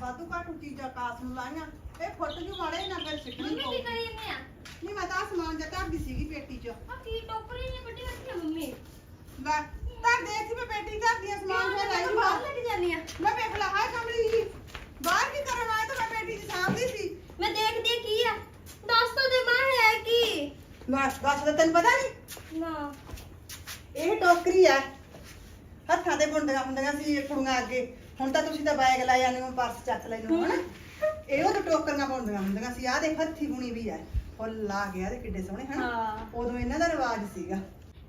ਵਾਧੂ ਘਾਟੂ ਚੀਜ਼ਾਂ ਕਾਸ ਨੂੰ ਲਾਈਆਂ ਇਹ ਫੁੱਟ ਜੂ ਮਾੜੇ ਨਾ ਫਿਰ ਸਿੱਟਣੀ ਮੰਮੀ ਕੀ ਕਰੀ ਜਾਂਦੇ ਆ? ਨਹੀਂ ਮੈਂ ਤਾਂ ਸਮਾਨ ਜਿਹਾ ਧਰਦੀ ਸੀਗੀ ਪੇਟੀ 'ਚ। ਆ ਕੀ ਟੋਕਰੀ ਨਹੀਂ ਵੱਡੀ ਆ ਮੰਮੀ? ਲੈ ਧਰ ਦੇ ਸੀ ਮੈਂ ਪੇਟੀ 'ਚ ਧਰਦੀ ਆ ਸਮਾਨ ਫਿਰ ਆਈ ਬਾਹਰ ਬਾਹਰ ਲੱਗ ਜਾਂਦੀ ਆ? ਮੈਂ ਵੇਖ ਲਾ ਹਾਏ ਕਮਲੀ ਜੀ ਬਾਹਰ ਕੀ ਕਰਨ ਆਇਆ ਤਾਂ ਮੈਂ ਪੇਟੀ 'ਚ ਸਾਂਭਦੀ ਸੀ। ਮੈਂ ਦੇਖਦੀ ਕੀ ਆ। ਦੱਸ ਤਾਂ ਦੇ ਮਾਂ ਹੈ ਕੀ? ਲੈ ਦੱਸ ਤਾਂ ਤੈਨੂੰ ਪਤਾ ਨਹੀਂ ਨਾ। ਇਹ ਟੋਕਰੀ ਆ। ਹੱਥਾਂ ਦੇ ਬੁੰਡੀਆਂ ਹੁੰਦੀਆਂ ਸੀ ਕੁੜੀਆਂ ਅੱਗੇ। ਹੁਣ ਤਾਂ ਤੁਸੀਂ ਤਾਂ ਬੈਗ ਲੈ ਜਾਂਦੇ ਹੋ ਪਰਸ ਚੱਕ ਲੈਂਦੇ ਹੋ ਹਨਾ? ਇਹ ਉਹ ਤਾਂ ਟੋਕਰੀਆਂ ਬੁੰਡੀਆਂ ਹੁੰਦੀਆਂ ਸੀ ਆਹ ਦੇਖ ਹੱਥੀ ਬੁਣੀ ਵੀ ਆ। ਫੁੱਲ ਲਾ ਗਿਆ ਤੇ ਕਿੱਡੇ ਸੋਹਣੇ ਹਨਾ? ਹਾਂ। ਉਦੋਂ ਇਹਨਾਂ ਦਾ ਰਿਵਾਜ ਸੀਗਾ।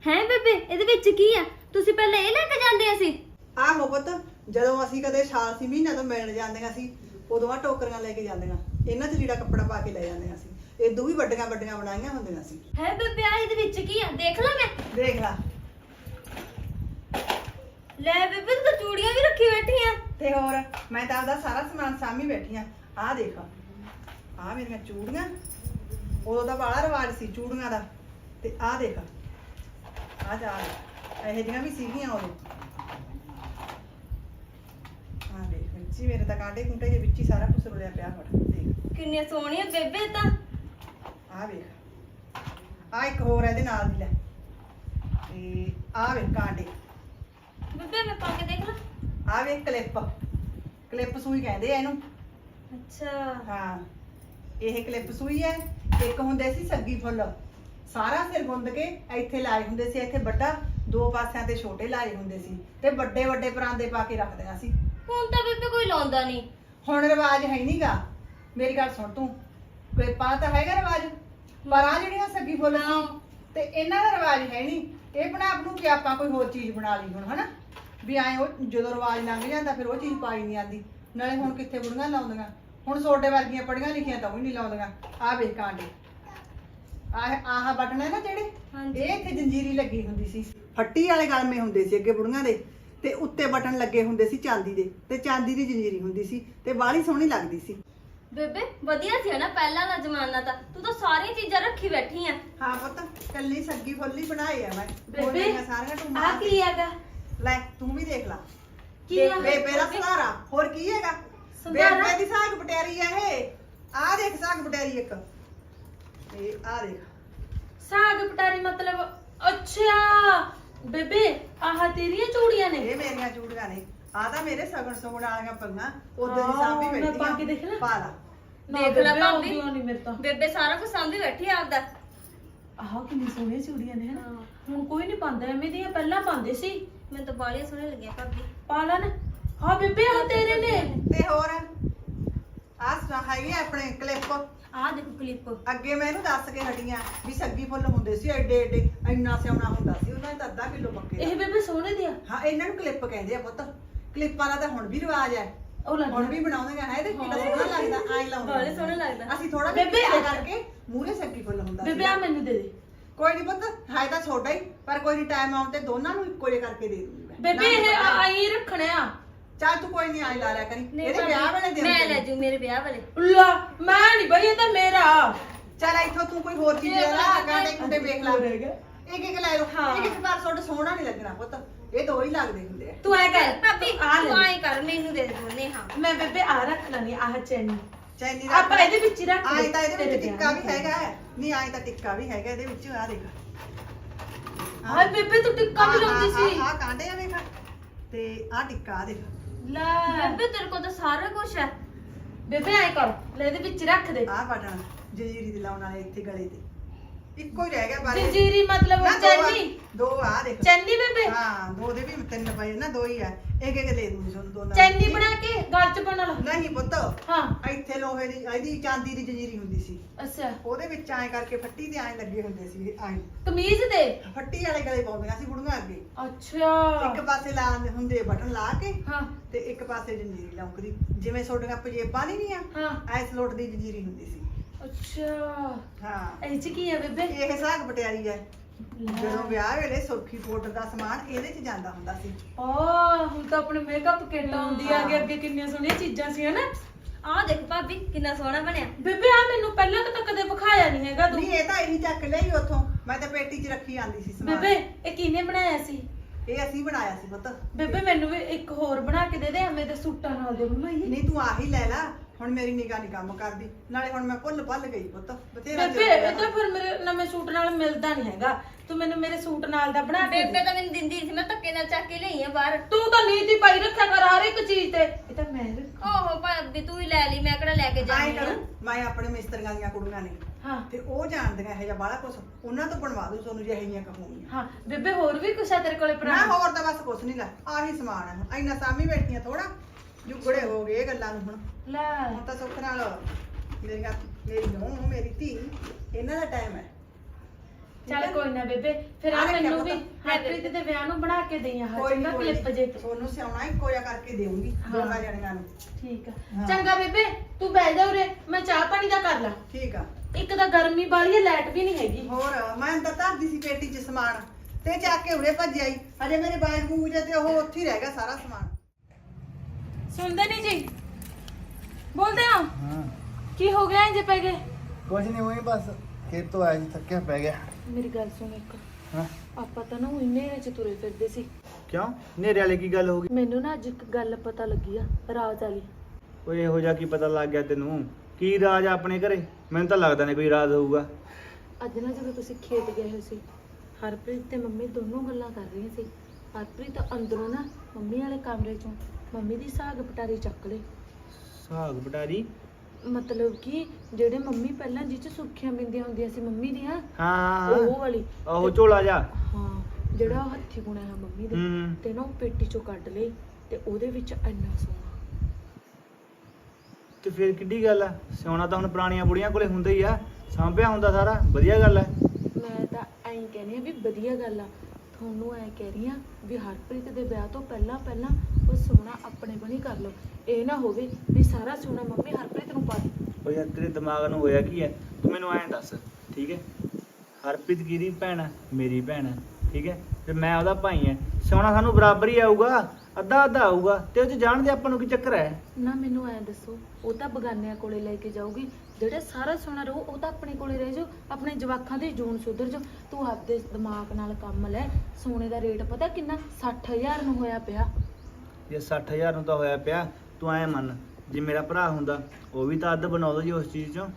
ਹੈ ਬੇਬੇ ਇਹਦੇ ਵਿੱਚ ਕੀ ਆ? ਤੁਸੀਂ ਪਹਿਲਾਂ ਇਹ ਲੈ ਕੇ ਜਾਂਦੇ ਸੀ? ਆਹੋ ਪੁੱਤ ਜਦੋਂ ਅਸੀਂ ਕਦੇ ਸਾਲ ਸੀ ਮਹੀਨਾ ਤੋਂ ਮਿਲਣ ਜਾਂਦੀਆਂ ਸੀ ਉਦੋਂ ਆ ਟੋਕਰੀਆਂ ਲੈ ਕੇ ਜਾਂਦੀਆਂ। ਇਹਨਾਂ 'ਚ ਲੀੜਾ ਕੱਪੜਾ ਪਾ ਕੇ ਲੈ ਜਾਂਦੀਆਂ ਸੀ। ਇਦੋਂ ਵੀ ਵੱਡੀਆਂ ਵੱਡੀਆਂ ਬਣਾਈਆਂ ਹੁੰਦੀਆਂ ਸੀ। ਹੈ ਬੇਬੇ ਆ ਇਹਦੇ ਵਿੱਚ ਕੀ ਆ? ਦੇਖ ਲਾ ਮੈਂ। ਦੇਖ ਲਾ। ਲੈ ਬੇਬੇ ਤੂੰ ਤਾਂ ਚੂੜੀਆਂ ਵੀ ਰੱਖੀ ਬੈਠੀ ਆ ਤੇ ਹੋਰ ਮੈਂ ਤਾਂ ਆਪਦਾ ਸਾਰਾ ਸਮਾਨ ਸਾਂਭੀ ਬੈਠੀ ਆ। ਆਹ ਦੇਖ ਆਹ ਮੇਰੀਆਂ ਚੂੜੀਆਂ। ਉਦੋਂ ਦਾ ਬਾਲਾ ਰਿਵਾਜ ਸੀ ਚੂੜੀਆਂ ਦਾ। ਤੇ ਆਹ ਦੇਖ ਆਹ ਜਾ ਇਹੋ ਜਿਹੀਆਂ ਵੀ ਸੀਗੀਆਂ ਉਦੋਂ। ਆਹ ਦੇਖ ਵਿੱਚ ਹੀ ਮੇਰੇ ਤਾਂ ਕਾਂਟੇ ਕੁੰਟੇ ਦੇ ਵਿੱਚ ਹੀ ਸਾਰਾ ਕੁਝ ਰੁਲਿਆ ਪਿਆ ਫੜ ਦੇਖ। ਕਿੰਨੀਆਂ ਸੋਹਣੀਆਂ ਬੇਬੇ ਤਾਂ। ਆਹ ਵੇਖ ਆਹ ਇੱਕ ਹੋਰ ਇਹਦੇ ਨਾਲ ਦੀ ਲੈ। ਤੇ ਆਹ ਵੇਖ ਕਾਂਟੇ। ਬੇਬੇ ਮੈਂ ਪਾ ਕੇ ਦੇਖ। ਲਾ ਆਹ ਵੇਖ ਕਲਿੱਪ। ਕਲਿੱਪ ਸੂਈ ਕਹਿੰਦੇ ਆ ਇਹਨੂੰ। ਅੱਛਾ। ਹਾਂ। ਇਹ ਕਲਿੱਪ ਸੂਈ ਹੈ। ਇੱਕ ਹੁੰਦੇ ਸੀ ਸੱਗੀ ਫੁੱਲ। ਸਾਰਾ ਸਿਰ ਗੁੰਦ ਕੇ ਇੱਥੇ ਲਾਏ ਹੁੰਦੇ ਸੀ। ਇੱਥੇ ਵੱਡਾ ਦੋ ਪਾਸਿਆਂ ਤੇ ਛੋਟੇ ਲਾਏ ਹੁੰਦੇ ਸੀ। ਤੇ ਵੱਡੇ ਵੱਡੇ ਪਰਾਂਦੇ ਪਾ ਕੇ ਰੱਖਦੀਆਂ ਸੀ। ਹੁਣ ਤਾਂ ਬੇਬੇ ਕੋਈ ਲਾਉਂਦਾ ਨਹੀਂ। ਹੁਣ ਰਿਵਾਜ ਹੈ ਨਹੀਂਗਾ ਮੇਰੀ ਗੱਲ ਸੁਣ ਤੂੰ। ਕਲਿੱਪਾਂ ਦਾ ਤਾਂ ਹੈਗਾ ਰਿਵਾਜ। ਪਰ ਆ ਜਿਹੜੀਆਂ ਸੱਗੀ ਫੁੱਲ ਸੀ ਤੇ ਇਹਨਾਂ ਦਾ ਰਿਵਾਜ ਹੈ ਨਹੀਂ। ਇਹ ਬਣਾ ਨੂੰ ਕਿ ਆਪਾਂ ਕੋਈ ਹੋਰ ਚੀਜ਼ ਬਣਾ ਲਈ ਹੁਣ ਹਨਾ? ਵੀ ਐ ਉਹ ਜਦੋਂ ਰਿਵਾਜ ਲੰਘ ਜਾਂਦਾ ਫਿਰ ਉਹ ਚੀਜ਼ ਪਾਈ ਨਹੀਂ ਆਂਦੀ। ਨਾਲੇ ਹੁਣ ਕਿੱਥੇ ਬੁੜੀਆਂ ਲਾਉਂਦੀਆਂ? ਹੁਣ ਸੋਡੇ ਵਰਗੀਆਂ ਪੜੀਆਂ ਲਿਖੀਆਂ ਤਾਂ ਉਹ ਵੀ ਨਹੀਂ ਲਾਉਂਦੀਆਂ। ਆਹ ਵੇਖ ਕਾਂਡੇ। ਆਹ ਆਹ ਬਟਨ ਹੈ ਨਾ ਜਿਹੜੇ। ਇਹ ਇੱਥੇ ਜੰਜੀਰੀ ਲੱਗੀ ਹੁੰਦੀ ਸੀ। ਫੱਟੀ ਵਾਲੇ ਗਲਮੇ ਹੁੰਦੇ ਸੀ ਅੱਗੇ ਬੁੜੀਆਂ ਦੇ। ਤੇ ਉੱਤੇ ਬਟਨ ਲੱਗੇ ਹੁੰਦੇ ਸੀ ਚਾਂਦੀ ਦੇ। ਤੇ ਚਾਂਦੀ ਦੀ ਜੰਜੀਰੀ ਹੁੰਦੀ ਸੀ। ਤੇ ਬਾਹਲੀ ਸੋਹਣੀ ਲੱਗਦੀ ਸੀ। ਬੇਬੇ ਵਧੀਆ ਸੀ ਨਾ ਪਹਿਲਾਂ ਦਾ ਜ਼ਮਾਨਾ ਤਾਂ। ਤੂੰ ਤਾਂ ਸਾਰੀਆਂ ਚੀਜ਼ਾਂ ਰੱਖੀ ਬੈਠੀ ਆ। ਹਾਂ ਪੁੱਤ ਕੱਲੀ ਸੱਗੀ ਫੁੱਲੀ ਬਣਾਏ ਆ ਮੈਂ। ਬੇਬੇ, ਬੋਲੀਆਂ ਸਾਰੀਆਂ ਤੂੰ ਆ ਮਾਰ ਕੀ ਹੈਗਾ? ਲੈ ਤੂੰ ਵੀ ਦੇਖ ਲੈ। ਕੀ ਆ? ਬੇਬੇ ਦਾ ਬੇਬੇ? ਸਹਾਰਾ ਹੋਰ ਕੀ ਹੈਗਾ? ਸੰਧਾਰਾ? ਬੇਬੇ ਦੀ ਸਾਗ ਪਟਿਆਰੀ ਆ ਇਹ। ਆਹ ਦੇਖ ਸਾਗ ਪਟਿਆਰੀ ਇੱਕ। ਤੇ ਆਹ ਦੇਖ। ਸਾਗ ਪਟਾਰੀ ਮਤਲਬ ਅੱਛਾ। ਬੇਬੇ ਆਹ ਤੇਰੀਆਂ ਚੂੜੀਆਂ ਨੇ। ਇਹ ਮੇਰੀਆਂ ਚੂੜੀਆਂ ਨੇ। ਆਹ ਤਾਂ ਮੇਰੇ ਸਗਣ ਸੁਗਣ ਵਾਲੀਆਂ ਪੰਗਾ ਉਦੋਂ ਦੀ ਹਾਂ, ਸਾਂਭੀ ਮੈਂ ਬੈਠੀ ਪਾ ਆ। ਕੇ ਦੇਖ ਲਾਂ? ਪਾ ਲਾ। ਨਾ ਦੇਖ ਲੈ ਬੇਬੇ, ਭਾਬੀ। ਆਉਂਦੀਆਂ ਨੀ ਮੇਰੇ ਤਾਂ। ਬੇਬੇ ਸਾਰਾ ਕੁਝ ਸਾਂਭੀ ਬੈਠੀ ਆ ਆਪਦਾ। ਆਹ ਕਿੰਨੀ ਸੋਹਣੀਆਂ ਚੂੜੀਆਂ ਨੇ ਹਨਾ। ਹੁਣ ਕੋਈ ਨਹੀਂ ਪਾਉਂਦਾ ਐਵੇਂ ਦੀਆਂ ਪਹਿਲਾਂ ਪਾਉਂਦੇ ਸੀ। ਮੈਨੂੰ ਤਾਂ ਬਾਲੀਆਂ ਸੋਹਣੀਆਂ ਲੱਗੀਆਂ ਭਾਬੀ। ਪਾ ਲੈਣ ਹਾਂ ਬੇਬੇ ਆ ਤੇਰੇ ਨੇ। ਤੇ ਹੋਰ? ਆਹ ਹੈਗੀ ਆ ਆਪਣੇ ਕਲਿੱਪ ਆਹ ਦੇਖੋ ਕਲਿੱਪ ਅੱਗੇ ਮੈਂ ਇਹਨੂੰ ਦੱਸ ਕੇ ਹਟੀਆਂ ਵੀ ਸੱਗੀ ਫੁੱਲ ਹੁੰਦੇ ਸੀ ਐਡੇ ਐਡੇ। ਇੰਨਾ ਸਿਆਉਣਾ ਹੁੰਦਾ ਸੀ ਉਹਨਾਂ ਨੇ ਤਾਂ ਅੱਧਾ ਕਿਲੋ ਪੱਕੇ ਇਹ ਬੇਬੇ ਸੋਹਣੇ ਦੀ ਆ। ਹਾਂ ਇਹਨਾਂ ਨੂੰ ਕਲਿੱਪ ਕਹਿੰਦੇ ਆ ਪੁੱਤ। ਕਲਿੱਪਾਂ ਦਾ ਤਾਂ ਹੁਣ ਵੀ ਰਿਵਾਜ ਹੈ। ਉਹ ਹੁਣ ਵੀ ਬਣਾਉਂਦੇ ਆ ਹੈ ਤੇ ਕਿੰਨਾ ਸੋਹਣਾ ਲੱਗਦਾ ਆਈ ਲਾਉਂਦੇ ਬਾਲੇ ਸੋਹਣਾ ਲੱਗਦਾ। ਅਸੀਂ ਥੋੜਾ ਬੇਬੇ, ਆ- ਕਰਕੇ ਮੂਹਰੇ ਸੱਗੀ ਫੁੱਲ ਹੁੰਦਾ ਬੇਬੇ ਆ ਮੈਨੂੰ ਦੇ ਦੇ। ਕੋਈ ਨਹੀਂ ਪੁੱਤ ਹੈ ਤਾਂ ਛੋਟਾ ਹੀ ਪਰ ਕੋਈ ਨਹੀਂ ਟਾਈਮ ਆਉਣ ਤੇ ਦੋਨਾਂ ਨੂੰ ਇੱਕੋ ਜਿਹਾ ਕਰਕੇ ਦੇ ਦੂੰਗੀ ਮੈਂ। ਬੇਬੇ ਨਾ ਇਹ ਆਈ ਰੱਖਣੇ ਆ। ਚੱਲ ਤੂੰ ਕੋਈ ਨਹੀਂ ਆਈ ਲਾ ਲਿਆ ਕਰੀ। ਨਹੀਂ ਇਹਦੇ ਭਾਬੀ, ਵਿਆਹ ਵੇਲੇ ਦੇ ਮੈਂ ਲੈ ਜੂ ਮੇਰੇ ਵਿਆਹ ਵਾਲੇ। ਲਾ ਮੈਂ ਨਹੀਂ ਬਈ ਇਹ ਤਾਂ ਮੇਰਾ। ਚੱਲ ਇੱਥੋਂ ਤੂੰ ਕੋਈ ਹੋਰ ਚੀਜ਼ ਲੈ ਲਾ ਕਾਂਟੇ ਕੁੰਟੇ ਵੇਖ ਲਾ। ਇੱਕ ਇੱਕ ਲੈ ਲਓ। ਹਾਂ। ਇੱਕ ਇੱਕ ਵਾਰ ਤੁਹਾਡਾ ਸੋਹਣਾ ਨਹੀਂ ਲੱਗਣਾ ਪੁੱਤ। ਇਹ ਦੋ ਹੀ ਲੱਗਦੇ ਹੁੰਦੇ ਆ। ਤੂੰ ਐ ਕਰ ਭਾਬੀ ਆ ਤੂੰ ਲੈ ਆਏ ਕਰ ਮੈਨੂੰ ਦੇ ਦੇ ਦੋਨੇ ਹਾਂ। ਮੈਂ ਬੇਬੇ ਆ ਰੱਖ ਲੈਣੀ ਆਹ ਚੈਨੀ। ਚੈਨੀ ਆਪਾਂ ਇਹਦੇ ਵਿੱਚ ਹੀ ਰੱਖ ਆਏ ਤਾਂ ਇਹਦੇ ਵਿੱਚ ਟਿੱਕਾ ਵੀ ਹੈਗਾ ਹੈ। ਨਹੀਂ ਆਏ ਤਾਂ ਟਿੱਕਾ ਵੀ ਹੈਗਾ ਇਹਦੇ ਵਿੱਚ ਆ ਦੇਖ। ਹਾਏ ਬੇਬੇ ਤੂੰ ਟਿੱਕਾ ਵੀ ਲਾਉਂਦੀ ਸੀ। ਆ ਕਾਂਡੇ ਆ ਵੇਖ। ਤੇ ਆ ਟਿੱਕਾ ਆ ਦੇਖ। ਲੈ। ਬੇਬੇ ਤੇਰੇ ਕੋਲ ਤਾਂ ਸਾਰਾ ਕੁਝ ਹੈ। ਬੇਬੇ ਐ ਕਰ ਲੈ ਇਹਦੇ ਵਿੱਚ ਰੱਖ ਦੇ। ਆ ਬਟਨ ਜਜੀਰੀ ਦੇ ਲਾਉਣ ਵਾਲੇ ਇੱਥੇ ਗਲੇ ਤੇ। ਇੱਕੋ ਹੀ ਰਹਿ ਗਿਆ ਬਾਰੇ ਜੰਜੀਰੀ ਮਤਲਬ ਨਾ, ਦੋ ਆ- ਚੈਨੀ ਦੋ ਆ ਦੇਖ। ਚੈਨੀ ਬੇਬੇ? ਹਾਂ ਦੋ ਦੇ ਵੀ ਤਿੰਨ ਪਏ ਨਾ ਦੋ ਹੀ ਆ। ਇੱਕ ਇੱਕ ਦੇ ਦੂੰਗੀ ਤੁਹਾਨੂੰ ਦੋਨਾਂ ਚੈਨੀ। ਬਣਾ ਕੇ ਗਲ ਚ ਬਣਾ ਲਾ ਨਹੀਂ ਪੁੱਤ ਹਾਂ। ਇੱਥੇ ਲੋਹੇ ਦੀ ਇਹਦੀ ਚਾਂਦੀ ਦੀ ਜੰਜੀਰੀ ਹੁੰਦੀ ਸੀ। ਅੱਛਾ। ਉਹਦੇ ਵਿੱਚ ਐਂ ਕਰਕੇ ਫੱਟੀ ਤੇ ਐਂ ਲੱਗੇ ਹੁੰਦੇ ਸੀ ਐਂ। ਕਮੀਜ਼ ਦੇ? ਫੱਟੀ ਵਾਲੇ ਗਲੇ ਪਾਉਂਦੀਆਂ ਸੀ ਬੁੜੀਆਂ ਅੱਗੇ। ਅੱਛਾ। ਇੱਕ ਪਾਸੇ ਲਾ ਹੁੰਦੇ ਬਟਨ ਲਾ ਕੇ ਹਾਂ। ਤੇ ਇੱਕ ਪਾਸੇ ਜੰਜੀਰੀ ਲੌਂਕਦੀ ਜਿਵੇਂ ਤੁਹਾਡੀਆਂ ਪਜੇਬਾਂ ਨਹੀਂ ਹਾਂ। ਐਸ ਲੋਟ ਦੀ ਜੰਜੀਰੀ ਹੁੰਦੀ ਸੀ। ਅੱਛਾ। ਹਾਂ। ਇਹ ਚ ਕੀ ਹੈ ਬੇਬੇ? ਇਹ ਸਾਗ ਪਟਿਆਰੀ ਹੈ। ਜਦੋਂ ਵਿਆਹ ਵੇਲੇ ਸੁਰਖੀ ਪਾਊਡਰ ਦਾ ਸਮਾਨ ਇਹਦੇ 'ਚ ਜਾਂਦਾ ਹੁੰਦਾ ਸੀ। ਆ ਹੁਣ ਤਾਂ ਆਪਣੇ ਮੇਕਅਪ ਕਿੱਟ ਆਉਂਦੀ ਆ ਅੱਗੇ ਅੱਗੇ ਕਿੰਨੀਆਂ ਸੋਹਣੀਆਂ ਚੀਜ਼ਾਂ ਸੀ ਹਨਾ? ਆਹ ਦੇਖ ਭਾਬੀ ਕਿੰਨਾ ਸੋਹਣਾ ਬਣਿਆ। ਬੇਬੇ ਆ ਮੈਨੂੰ ਪਹਿਲਾਂ ਤਾਂ ਕਦੇ ਵਿਖਾਇਆ ਨਹੀਂ ਹੈਗਾ ਤੂੰ। ਨਹੀਂ ਇਹ ਤਾਂ ਇਹੀ ਚੱਕ ਲਈ ਉੱਥੋਂ। ਮੈਂ ਤਾਂ ਪੇਟੀ 'ਚ ਰੱਖੀ ਆਂਦੀ ਸੀ ਸਮਾਨ। ਬੇਬੇ ਇਹ ਕਿਹਨੇ ਬਣਾਇਆ ਸੀ? ਇਹ ਅਸੀਂ ਬਣਾਇਆ ਸੀ ਪੁੱਤ। ਬੇਬੇ ਮੈਨੂੰ ਵੀ ਇੱਕ ਹੋਰ ਬਣਾ ਕੇ ਦੇ ਦੇ ਐਵੇਂ ਦੇ ਸੂਟਾਂ ਨਾਲ ਦੇ ਬਣਾਈਏ। ਨਹੀਂ ਤੂੰ ਆਹੀ ਲੈ ਲੈ। ਹੁਣ ਮੇਰੀ ਨਿਗਾਹ ਨਹੀਂ ਕੰਮ ਕਰਦੀ ਨਾਲੇ ਹੁਣ ਮੈਂ ਭੁੱਲ ਭੱਲ ਗਈ ਪੁੱਤ ਬਥੇਰਾ ਚਿਰ ਬੇਬੇ ਹੋ ਗਿਆ। ਇਹ ਤਾਂ ਫਿਰ ਮੇਰੇ ਨਵੇਂ ਸੂਟ ਨਾਲ ਮਿਲਦਾ ਨਹੀਂ ਹੈਗਾ। ਤੂੰ ਮੈਨੂੰ ਮੇਰੇ ਸੂਟ ਨਾਲ ਦਾ ਬਣਾ ਕੇ ਬੇਬੇ ਦੇ। ਤਾਂ ਮੈਨੂੰ ਦਿੰਦੀ ਸੀ ਮੈਂ ਧੱਕੇ ਨਾਲ ਚੱਕ ਕੇ ਲਈ ਆ ਬਾਹਰ। ਤੂੰ ਤਾਂ ਨੀਤੀ ਪਾਈ ਰੱਖਿਆ ਕਰ ਹਰ ਇੱਕ ਚੀਜ਼ ਤੇ। ਇਹ ਤਾਂ ਮੈਂ ਰੱਖੀ। ਓਹੋ ਭਾਬੀ ਤੂੰ ਹੀ ਲੈ ਲਈ ਮੈਂ ਕਿਹੜਾ ਲੈ ਕੇ ਆਏਂ ਜਾਣੀ ਆ? ਕਰ ਮੈਂ ਆਪਣੇ ਮਿਸਤਰੀਆਂ ਦੀਆਂ ਕੁੜੀਆਂ ਨੇ। ਹਾਂ। ਤੇ ਉਹ ਜਾਣਦੀਆਂ ਇਹ ਜਿਹਾ ਬਾਹਲਾ ਕੁਛ। ਉਹਨਾਂ ਤੋਂ ਬਣਵਾ ਦੂ ਤੁਹਾਨੂੰ ਜਿਹੇ ਜੀਆਂ ਕਹੂੰਗੀਆਂ ਹਾਂ ਬੇਬੇ ਹੋਰ ਵੀ ਕੁਛ ਆ ਤੇਰੇ ਕੋਲੇ ਨਾ ਪੁਰਾਣਾ ਹੋਰ ਤਾਂ ਬਸ ਕੁਛ ਨਹੀਂ ਗਾ ਆਹੀ ਸਮਾਨ ਹੈ। ਇੰਨਾ ਸਾਮੀ ਬੈਠੀਆਂ ਥੋੜਾ ਜੁਗੜੇ ਹੋ ਗਏ ਇਹ ਗੱਲਾਂ ਨੂੰ ਹੁਣ। ਲੈ। ਹੁਣ ਤਾਂ ਸੁੱਖ ਨਾਲ ਮੇਰੀ ਮੇਰੀ ਨੂੰਹ ਮੇਰੀ ਧੀ ਇਹਨਾਂ ਦਾ ਟਾਈਮ ਹੈ। ਚੱਲ ਕੋਈ ਨਾ ਬੇਬੇ ਫਿਰ ਆ ਰੱਖਿਆ ਮੈਨੂੰ ਵੀ ਪੁੱਤ। ਹੈਪ੍ਰੀਤ ਦੇ। ਵਿਆਹ ਨੂੰ ਬਣਾ ਕੇ ਦੇਈਆਂ ਹਾਂ ਕੋਈ ਚੰਗਾ ਨੀ, ਕੋਈ ਕਲਿੱਪ। ਜੇ। ਤੁਹਾਨੂੰ ਸਿਆਉਣਾ ਇੱਕੋ ਜਿਹਾ ਕਰਕੇ ਦੇਵਾਂਗੀ। ਦੋਨਾਂ ਜਣੀਆਂ ਨੂੰ। ਠੀਕ ਆ। ਹਾਂ। ਚੰਗਾ ਬੇਬੇ ਤੂੰ ਬਹਿ ਜਾ ਉਰੇ ਮੈਂ ਚਾਹ ਪਾਣੀ ਦਾ ਕਰ ਲਾ। ਠੀਕ ਆ। ਇੱਕ ਤਾਂ ਗਰਮੀ ਬਾਲੀ ਹੈ ਲਾਈਟ ਵੀ ਨਹੀਂ ਹੈਗੀ। ਹੋਰ ਮੈਂ ਤਾਂ ਧਰਦੀ ਸੀ ਪੇਟੀ 'ਚ ਸਮਾਨ ਤੇ ਚੱਕ ਕੇ ਉਰੇ ਭੱਜ ਆਈ। ਅਜੇ ਮੇਰੇ ਬੂਗ ਜੇ ਤੇ ਉਹ ਉੱਥੇ ਹੀ ਰਹਿ ਗਿਆ ਸਾਰਾ ਸਮਾਨ। ਸੁਣਦੇ ਨਹੀਂ ਜੀ? ਬੋਲਦੇ ਹੋ? ਹਾਂ। ਕੀ ਹੋ ਗਿਆ ਇੰਜ ਪੈ ਗਏ? ਕੁਝ ਨਹੀਂ ਹੋਈ ਬਸ ਖੇਤ ਤੋਂ ਆਇਆ ਸੀ ਥੱਕਿਆ ਪੈ ਗਿਆ। ਮੇਰੀ ਗੱਲ ਸੁਣ ਇੱਕ। ਹਾਂ। ਆਪਾਂ ਤਾਂ ਨਾ ਉਹ ਹਨੇਰੇ ਚ ਤੁਰੇ ਫਿਰਦੇ ਸੀ। ਕਿਉਂ? ਨੇਰੇ ਵਾਲੇ ਕੀ ਗੱਲ ਹੋ ਗਈ? ਮੈਨੂੰ ਨਾ ਅੱਜ ਇੱਕ ਗੱਲ ਪਤਾ ਲੱਗੀ ਆ ਰਾਜ ਵਾਲੀ। ਓਏ ਇਹੋ ਜਿਹਾ ਕੀ ਪਤਾ ਲੱਗ ਗਿਆ ਤੈਨੂੰ? ਕੀ ਰਾਜ ਆ ਆਪਣੇ ਘਰੇ? ਮੈਨੂੰ ਤਾਂ ਲੱਗਦਾ ਨਹੀਂ ਕੋਈ ਰਾਜ ਹੋਊਗਾ। ਅੱਜ ਨਾ ਜਦੋਂ ਤੁਸੀਂ ਖੇਤ ਗਏ ਹੋਏ ਸੀ ਹਰਪ੍ਰੀਤ ਤੇ ਮੰਮੀ ਦੋਨੋਂ ਗੱਲਾਂ ਕਰ ਰਹੀਆਂ ਸੀ। ਹਰਪ੍ਰੀਤ ਅੰਦਰੋਂ ਨਾ ਮੰਮੀ ਵਾਲੇ ਕਮਰੇ ਚੋਂ ਮੰਮੀ ਦੀ ਸਾਗ ਪਟਾਰੀ ਚੱਕ ਲਈ ਸਾਗ ਬਟਾਰੀ ਮਤਲਬ ਕਿ ਜਿਹੜੇ ਮੰਮੀ ਪਹਿਲਾਂ ਜਿਹ ਚ ਸੁਰਖੀਆਂ ਬਿੰਦੀਆਂ ਹੁੰਦੀਆਂ ਸੀ ਮੰਮੀ ਦੀਆਂ ਹਾਂ। ਉਹ ਹਾਂ ਵਾਲੀ। ਉਹ ਝੋਲਾ ਜਾ ਹਾਂ ਜਿਹੜਾ ਉਹ ਹੱਥੀ ਬੁਣਿਆ ਹੈ ਮੰਮੀ ਦੇ ਹੂੰ। ਤੇ ਨਾ ਉਹ ਪੇਟੀ ਚੋਂ ਕੱਢ ਲਈ ਤੇ ਉਹਦੇ ਵਿੱਚ ਇੰਨਾ ਸੋਨਾ ਤੇ ਫਿਰ ਕਿੱਡੀ ਗੱਲ ਆ? ਸਿਉਣਾ ਤਾਂ ਹੁਣ ਪੁਰਾਣੀਆਂ ਬੁੜੀਆਂ ਕੋਲੇ ਹੁੰਦਾ ਹੀ ਆ। ਸਾਂਭਿਆ ਹੁੰਦਾ ਸਾਰਾ। ਵਧੀਆ ਗੱਲ ਆ। ਮੈਂ ਤਾਂ ਐਂ ਕਹਿੰਦੀ ਆ ਵੀ ਵਧੀਆ ਗੱਲ ਆ। ਤੁਹਾਨੂੰ ਐਂ ਕਹਿ ਰਹੀ ਆ ਵੀ ਹਰਪ੍ਰੀਤ ਦੇ ਵਿਆਹ ਤੋਂ ਪਹਿਲਾਂ ਪਹਿਲਾਂ ਉਹ ਸੋਨਾ ਆਪਣੇ ਬਣੀ ਕਰ ਲਓ। ਇਹ ਨਾ ਹੋਵੇ ਵੀ ਸਾਰਾ ਸੋਨਾ ਮੰਮੀ ਹਰਪ੍ਰੀਤ ਨੂੰ ਪਾ ਦੇ। ਓ ਯਾਰ ਤੇਰੇ ਦਿਮਾਗ ਨੂੰ ਹੋਇਆ ਕੀ ਹੈ? ਤੂੰ ਮੈਨੂੰ ਐਂ ਦੱਸ ਠੀਕ ਹੈ? ਹਰਪ੍ਰੀਤ ਕਿਹਦੀ ਭੈਣ ਹੈ? ਮੇਰੀ ਭੈਣ ਹੈ ਠੀਕ ਹੈ? ਤੇ ਮੈਂ ਉਹਦਾ ਭਾਈ ਹਾਂ। ਸਿਉਣਾ ਸਾਨੂੰ ਬਰਾਬਰ ਹੀ ਆਊਗਾ ਅੱਧਾ ਅੱਧਾ ਆਊਗਾ ਤੇ ਉਹ ਚ ਜਾਣ ਦੇ ਆਪਾਂ ਨੂੰ ਕੀ ਚੱਕਰ ਹੈ? ਨਾ ਮੈਨੂੰ ਐਂ ਦੱਸੋ ਉਹ ਤਾਂ ਬਗਾਨਿਆਂ ਕੋਲੇ ਲੈ ਕੇ ਜਾਊਗੀ ਜਿਹੜਾ ਸਾਰਾ ਸੋਨਾ ਰਹੂ ਉਹ ਤਾਂ ਆਪਣੇ ਕੋਲੇ ਰਹਿ ਜਾਓ, ਆਪਣੇ ਜਵਾਕਾਂ ਦੇ ਜੂਨ ਸੁਧਰ ਜਾਓ। ਤੂੰ ਆਪਦੇ ਦਿਮਾਗ ਨਾਲ ਕੰਮ ਲੈ, ਸੋਨੇ ਦਾ ਰੇਟ ਪਤਾ ਕਿੰਨਾ? 60000 ਨੂੰ ਹੋਇਆ ਪਿਆ। ਜੇ 60000 ਨੂੰ ਤਾਂ ਹੋਇਆ ਪਿਆ, ਤੂੰ ਐਂ ਮੰਨ, ਜੇ ਮੇਰਾ ਭਰਾ ਹੁੰਦਾ, ਉਹ ਵੀ ਤਾਂ ਅੱਧ ਬਣਾਉਂਦਾ ਜੀ ਉਸ ਚੀਜ਼ ਚੋਂ।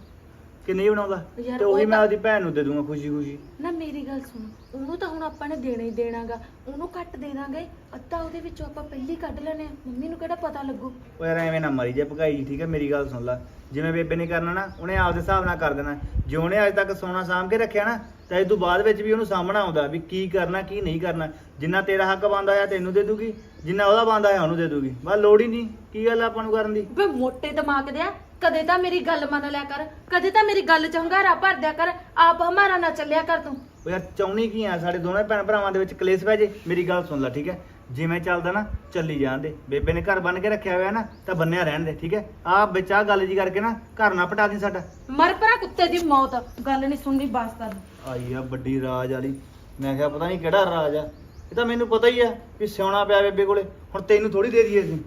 ਕਿ ਨਹੀਂ ਬਣਾਉਂਦਾ? ਯਾਰ ਤੇ ਉਹੀ ਉਹ ਮੈਂ ਤਾਂ- ਆਪਦੀ ਭੈਣ ਨੂੰ ਦੇ ਦੂੰਗਾ ਖੁਸ਼ੀ ਖੁਸ਼ੀ ਨਾ ਮੇਰੀ ਗੱਲ ਸੁਣ ਉਹਨੂੰ ਤਾਂ ਹੁਣ ਆਪਾਂ ਨੇ ਦੇਣਾ ਹੀ ਦੇਣਾਗਾ। ਉਹਨੂੰ ਘੱਟ ਦੇ ਦਾਂਗੇ ਅੱਧਾ ਉਹਦੇ ਵਿੱਚੋਂ ਆਪਾਂ ਪਹਿਲੀ ਕੱਢ ਲੈਣੇ ਆ ਮੰਮੀ ਨੂੰ ਕਿਹੜਾ ਪਤਾ ਲੱਗੂ? ਉਹ ਯਾਰ ਐਵੇਂ ਨਾ ਮਾਰੀ ਜੇ ਭਕਾਈ ਠੀਕ ਹੈ? ਮੇਰੀ ਗੱਲ ਸੁਣ ਲੈ। ਜਿਵੇਂ ਬੇਬੇ ਨੇ ਕਰਨਾ ਨਾ ਉਹਨੇ ਆਪਦੇ ਹਿਸਾਬ ਨਾਲ ਕਰ ਦੇਣਾ। ਜੇ ਉਹਨੇ ਅੱਜ ਤੱਕ ਸੋਨਾ ਸਾਂਭ ਕੇ ਰੱਖਿਆ ਨਾ ਤਾਂ ਇਸ ਤੋਂ ਬਾਅਦ ਵਿੱਚ ਵੀ ਉਹਨੂੰ ਸਾਹਮਣਾ ਆਉਂਦਾ ਵੀ ਕੀ ਕਰਨਾ ਕੀ ਨਹੀਂ ਕਰਨਾ। ਜਿੰਨਾ ਤੇਰਾ ਹੱਕ ਬਣਦਾ ਆ ਤੈਨੂੰ ਦੇ ਦੂਗੀ ਜਿੰਨਾ ਉਹਦਾ ਬਣਦਾ ਆ ਉਹਨੂੰ ਦੇ ਦੂਗੀ। ਬਸ ਲੋੜ ਹੀ ਨਹੀਂ। ਕੀ ਗੱਲ ਆ ਆਪਾਂ ਨੂੰ ਕਰਨ ਦੀ? ਵੇ ਮੋਟੇ ਦਿਮਾਗ ਦਿਆ ਕਦੇ ਤਾਂ ਮੇਰੀ ਗੱਲ ਮੰਨ ਲਿਆ ਕਰ ਕਦੇ ਤਾਂ ਮੇਰੀ ਗੱਲ ਚ ਹੰਗਾਰਾ ਭਰ ਦਿਆ ਕਰ ਆਪ ਹਮਾਰਾ ਨਾ ਚੱਲਿਆ ਕਰ ਤੂੰ। ਉਹ ਯਾਰ ਚਾਹੁੰਦੀ ਕੀ ਆ? ਸਾਡੇ ਦੋਵੇਂ ਭੈਣ ਭਰਾਵਾਂ ਦੇ ਵਿੱਚ ਕਲੇਸ਼ ਪੈ ਜੇ ਮੇਰੀ ਗੱਲ ਸੁਣ ਲੈ ਠੀਕ ਹੈ? ਜਿਵੇਂ ਚੱਲਦਾ ਨਾ ਚੱਲੀ ਜਾਣ ਦੇ। ਬੇਬੇ ਨੇ ਘਰ ਬੰਨ ਕੇ ਰੱਖਿਆ ਹੋਇਆ ਨਾ ਤਾਂ ਬੰਨਿਆ ਰਹਿਣ ਦੇ ਠੀਕ ਹੈ? ਆਹ ਵਿੱਚ ਆਹ ਗੱਲ ਜੀ ਕਰਕੇ ਨਾ ਘਰ ਨਾ ਪਟਾ ਦੀ ਸਾਡਾ। ਮਰ ਪਰਾ ਕੁੱਤੇ ਦੀ ਮੌਤ ਗੱਲ ਨਹੀਂ ਸੁਣਨੀ ਬਸ ਕਰ ਆਈ ਆ ਵੱਡੀ ਰਾਜ ਵਾਲੀ। ਮੈਂ ਕਿਹਾ ਪਤਾ ਨਹੀਂ ਕਿਹੜਾ ਰਾਜ ਆ। ਇਹ ਤਾਂ ਮੈਨੂੰ ਪਤਾ ਹੀ ਆ ਵੀ ਸਿਉਣਾ ਪਿਆ ਬੇਬੇ ਕੋਲੇ। ਹੁਣ ਤੈਨੂੰ ਥੋੜੀ ਦੇ ਦਈਏ ਅਸੀਂ।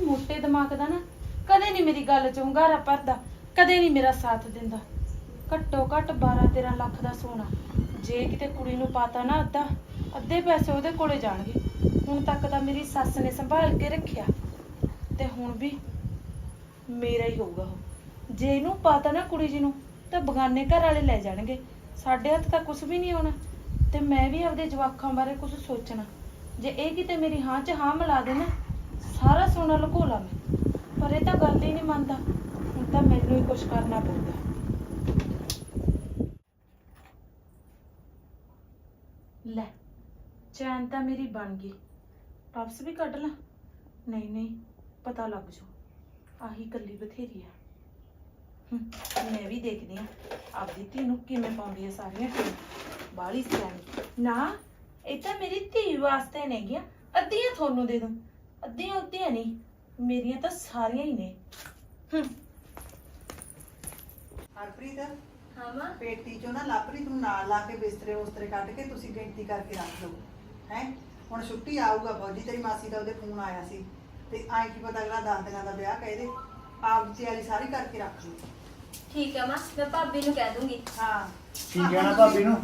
ਮੋਟੇ ਦਿਮਾਗ ਦਾ ਨਾ, ਕਦੇ ਨਹੀਂ ਮੇਰੀ ਗੱਲ ਚ ਹੰਗਾਰਾ ਭਰਦਾ, ਕਦੇ ਨਹੀਂ ਮੇਰਾ ਸਾਥ ਦਿੰਦਾ। ਘੱਟੋ ਘੱਟ 12 13 ਲੱਖ ਦਾ ਸੋਨਾ, ਜੇ ਕਿਤੇ ਕੁੜੀ ਨੂੰ ਪਾਤਾ ਨਾ ਅੱਧਾ, ਅੱਧੇ ਪੈਸੇ ਉਹਦੇ ਕੋਲੇ ਜਾਣਗੇ। ਹੁਣ ਤੱਕ ਤਾਂ ਮੇਰੀ ਸੱਸ ਨੇ ਸੰਭਾਲ ਕੇ ਰੱਖਿਆ। ਤੇ ਹੁਣ ਵੀ ਮੇਰਾ ਹੀ ਹੋਊਗਾ ਉਹ। ਜੇ ਇਹਨੂੰ ਪਾਤਾ ਨਾ ਕੁੜੀ ਜੀ ਨੂੰ, ਤਾਂ ਬਗਾਨੇ ਘਰ ਵਾਲੇ ਲੈ ਜਾਣਗੇ। ਸਾਡੇ ਹੱਥ ਤਾਂ ਕੁਝ ਵੀ ਨਹੀਂ ਆਉਣਾ। ਤੇ ਮੈਂ ਵੀ ਆਪਦੇ ਜਵਾਕਾਂ ਬਾਰੇ ਕੁਝ ਸੋਚਣਾ। ਜੇ ਇਹ ਕਿਤੇ ਮੇਰੀ ਹਾਂ 'ਚ ਹਾਂ ਮਿਲਾ ਦੇ ਨਾ ਸਾਰਾ ਸੋਨਾ ਲੁਕੋ ਲਾ ਮੈਂ। ਪਰ ਇਹ ਤਾਂ ਗੱਲ ਹੀ ਨਹੀਂ ਮੰਨਦਾ। ਹੁਣ ਤਾਂ ਮੈਨੂੰ ਹੀ ਕੁਝ ਕਰਨਾ ਪਊਗਾ। ਲੈ ਚੈਨ ਤਾਂ ਮੇਰੀ ਬਣ ਗਈ। ਟੌਪਸ ਵੀ ਕੱਢ ਲਾਂ। ਨਹੀਂ ਨਹੀਂ ਪਤਾ ਲੱਗ ਜੂ। ਆਹੀ ਕੱਲੀ ਬਥੇਰੀ ਆ। ਹਮ, ਮੈਂ ਵੀ ਦੇਖਦੀ ਆ ਆਪਦੀ ਧੀ ਨੂੰ ਕਿਵੇਂ ਪਾਉਂਦੀ ਆ ਸਾਰੀਆਂ ਟੀਮ ਬਾਲੀ ਸਿਆਣੀ। ਨਾ ਇਹ ਤਾਂ ਮੇਰੀ ਧੀ ਵਾਸਤੇ ਨੇਗੀਆਂ। ਅੱਧੀਆਂ ਤੁਹਾਨੂੰ ਦੇ ਦੂੰ। ਅੱਧੀਆਂ ਅੱਧੀਆਂ ਨਹੀਂ ਮੇਰੀਆਂ ਤਾਂ ਸਾਰੀਆਂ ਹੀ ਨੇ। ਹਮ, ਹਰਪ੍ਰੀਤ? ਹਾਂ ਮਾਂ। ਪੇਟੀ ਚੋਂ ਨਾ ਲਾਪਰੀ ਨੂੰ ਨਾਲ ਲਾ ਕੇ ਬਿਸਤਰੇ ਉਸਤਰੇ ਕੱਢ ਕੇ ਤੁਸੀਂ ਗਿਣਤੀ ਕਰਕੇ ਰੱਖ ਲਓ। ਹੈ? ਹੁਣ ਛੁੱਟੀ ਆਊਗਾ ਫੌਜੀ ਤੇਰੀ ਮਾਸੀ ਦਾ ਉਹਦੇ ਫੋਨ ਆਇਆ ਸੀ। ਤੇ ਐਂ ਕੀ ਪਤਾ ਅਗਲਾ ਦਸ ਦਿਨਾਂ ਦਾ ਵਿਆਹ ਕਹਦੇ ਆਪ ਦੀ ਤਿਆਰੀ ਸਾਰੀ ਕਰਕੇ ਰੱਖ ਲਓ। ਠੀਕ ਆ ਮਾਂ ਮੈਂ ਭਾਬੀ ਨੂੰ ਕਹਿ ਦੂੰਗੀ। ਹਾਂ। ਕੀ ਕਹਿਣਾ ਭਾਬੀ ਨੂੰ?